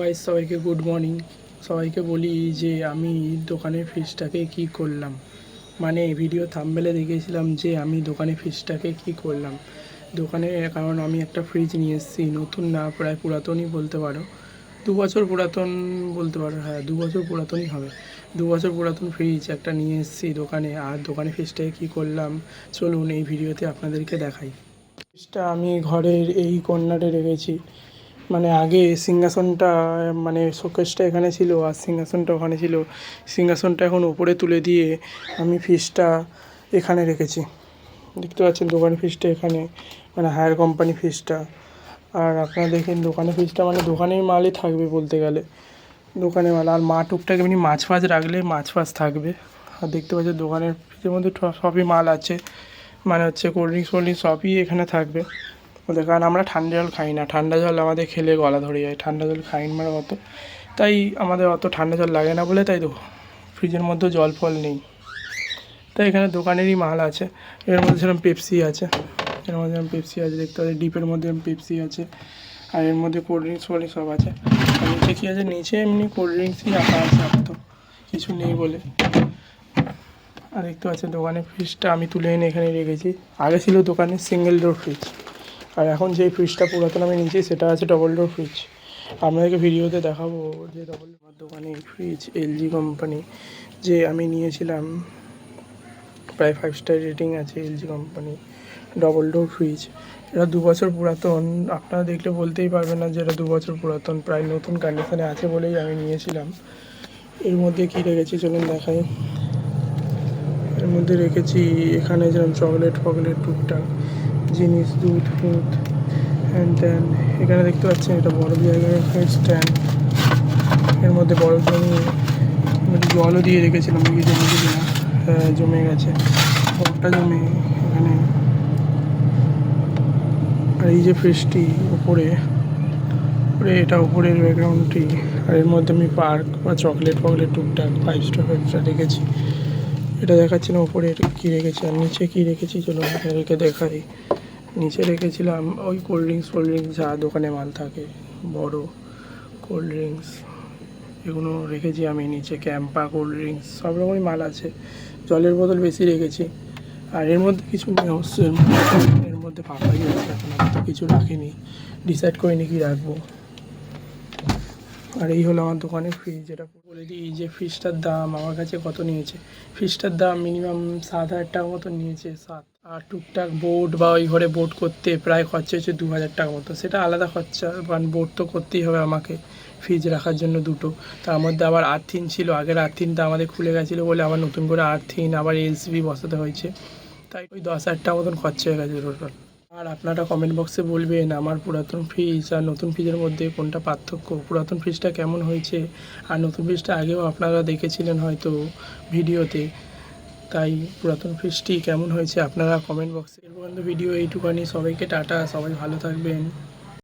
ভাই, সবাইকে good morning সবাইকে বলি যে আমি দোকানের ফ্রিজটাকে কি করলাম? মানে ভিডিও থাম্বেলে দেখেছিলাম যে আমি দোকানে ফ্রিজটাকে কি করলাম। দোকানে, কারণ আমি একটা ফ্রিজ নিয়ে এসেছি, নতুন না, প্রায় পুরাতনই বলতে পারো। দু বছর পুরাতন বলতে পারো হ্যাঁ দু বছর পুরাতনই হবে। দু বছর পুরাতন ফ্রিজ একটা নিয়ে এসেছি দোকানে, আর দোকানে ফ্রিজটাকে কী করলাম? চলুন এই ভিডিওতে আপনাদেরকে দেখাই। ফ্রিজটা আমি ঘরের এই কর্নারে রেখেছি। মানে আগে সিংহাসনটা মানে শোকেসটা এখানে ছিল আর সিংহাসনটা ওখানে ছিল। সিংহাসনটা এখন উপরে তুলে দিয়ে আমি ফ্রিজটা এখানে রেখেছি। দেখতে পাচ্ছেন দোকানের ফ্রিজটা এখানে মানে হায়ার কোম্পানি ফ্রিজটা আর আপনারা দেখেন দোকানের ফ্রিজটা মানে দোকানের মালই থাকবে বলতে গেলে। দোকানে মাল, আর মা টুকটাক এমনি মাছ ফাছ রাখলে মাছ ফাছ থাকবে। আর দেখতে পাচ্ছেন দোকানের ফ্রিজের মধ্যে সবই মাল আছে। মানে হচ্ছে কোল্ড ড্রিঙ্কস ফোল্ড ড্রিঙ্কস সবই এখানে থাকবে। ওদের কারণ আমরা ঠান্ডা জল খাই না। ঠান্ডা জল আমাদের খেলে গলা ধরে যায়। ঠান্ডা জল খাই না অত। তাই আমাদের অত ঠান্ডা জল লাগে না বলে তাই তো ফ্রিজের মধ্যে জল ফল নেই। তাই এখানে দোকানেরই মাল আছে। এর মধ্যে সেরকম পেপসি আছে। এর মধ্যে যেরকম পেপসি আছে, দেখতে পাচ্ছি, ডিপের মধ্যে পেপসি আছে। আর এর মধ্যে কোল্ড ড্রিঙ্কস ফোল্ড সব আছে। আর নিচে কী আছে? নিচে এমনি কোল্ড ড্রিঙ্কসই রাখা আছে আপাতত। কিছু নেই বলে। আর দেখতে পাচ্ছেন দোকানের ফ্রিজটা আমি তুলে এনে এখানে রেখেছি। আগে ছিল দোকানে সিঙ্গেল ডোর ফ্রিজ আর এখন যেই ফ্রিজটা পুরাতন আমি নিয়েছি, সেটা আছে ডবল ডোর ফ্রিজ আপনাদেরকে ভিডিওতে দেখাবো যে ডবল ডোর দোকানে ফ্রিজ এলজি কোম্পানি যে আমি নিয়েছিলাম, প্রায় ফাইভ স্টার রেটিং আছে LG company double door fridge এটা দু বছর পুরাতন, আপনারা দেখলে বলতেই পারবেন না যে এটা দু বছর পুরাতন, প্রায় নতুন কন্ডিশনে আছে বলেই আমি নিয়েছিলাম। এর মধ্যে কী রেখেছি চলুন দেখাই। এর মধ্যে রেখেছি এখানে যেরকম চকলেট ফকলেট টুকটাক। জিনিস, দুধ ফুদ অ্যান্ড দেন এখানে দেখতে পাচ্ছেন এটা বড় জায়গায় স্ট্যান্ড এর মধ্যে বড় জমি জলও দিয়ে রেখেছিলাম গেছে না জমে গেছে। বরফটা জমে এখানে। আর এই যে ফ্রিজটি উপরে উপরে এটা উপরের ব্যাকগ্রাউন্ডটি আর এর মধ্যে আমি পার্ক বা চকলেট ফকলেট টুকটাক ফাইভ স্টার ফাইভ স্টার রেখেছি এটা দেখাচ্ছি না উপরে কী রেখেছি আর নিচে কী রেখেছি চলো আপনাদেরকে দেখাই। নিচে রেখেছিলাম ওই কোল্ড ড্রিঙ্কস ফোল্ড ড্রিঙ্কস যা দোকানে মাল থাকে, বড় কোল্ড ড্রিঙ্কস এগুলো রেখেছি আমি নিচে ক্যাম্পা কোল্ড ড্রিঙ্কস সব রকমই মাল আছে। জলের বোতল বেশি রেখেছি। আর এর মধ্যে কিছু এর মধ্যে- ফাঁকাই আছে, এখন কিছু রাখিনি। ডিসাইড করিনি কি রাখব। আর এই হলো আমার দোকানের ফ্রিজ যেটা বলে দিই যে ফ্রিজটার দাম আমার কাছে কত নিয়েছে? ফ্রিজটার দাম মিনিমাম সাত হাজার টাকা মতো নিয়েছে, সাত। আর টুকটাক বোর্ড বা ওই ঘরে বোর্ড করতে প্রায় খরচা হচ্ছে দু হাজার টাকা মতো। সেটা আলাদা খরচা, কারণ বোর্ড তো করতেই হবে আমাকে ফ্রিজ রাখার জন্য দুটো। তার মধ্যে আবার আর্থিন ছিল, আগের আর্থিনটা আমাদের খুলে গেছিল বলে আবার নতুন করে আর্থিন আবার এলসিবি বসাতে হয়েছে। তাই ওই দশ হাজার টাকা মতন খরচা হয়ে গেছে টোটাল আর আপনারা কমেন্ট বক্সে বলবেন, আমার পুরাতন ফ্রিজ আর নতুন ফ্রিজের মধ্যে কোনটা পার্থক্য? পুরাতন ফ্রিজটা কেমন হয়েছে? আর নতুন ফ্রিজটা আগেও আপনারা দেখেছিলেন হয়তো ভিডিওতে। তাই পুরাতন ফ্রিজটি কেমন হয়েছে আপনারা কমেন্ট বক্সে এর পর্যন্ত ভিডিও এইটুকানি সবাইকে টাটা। সবাই ভালো থাকবেন।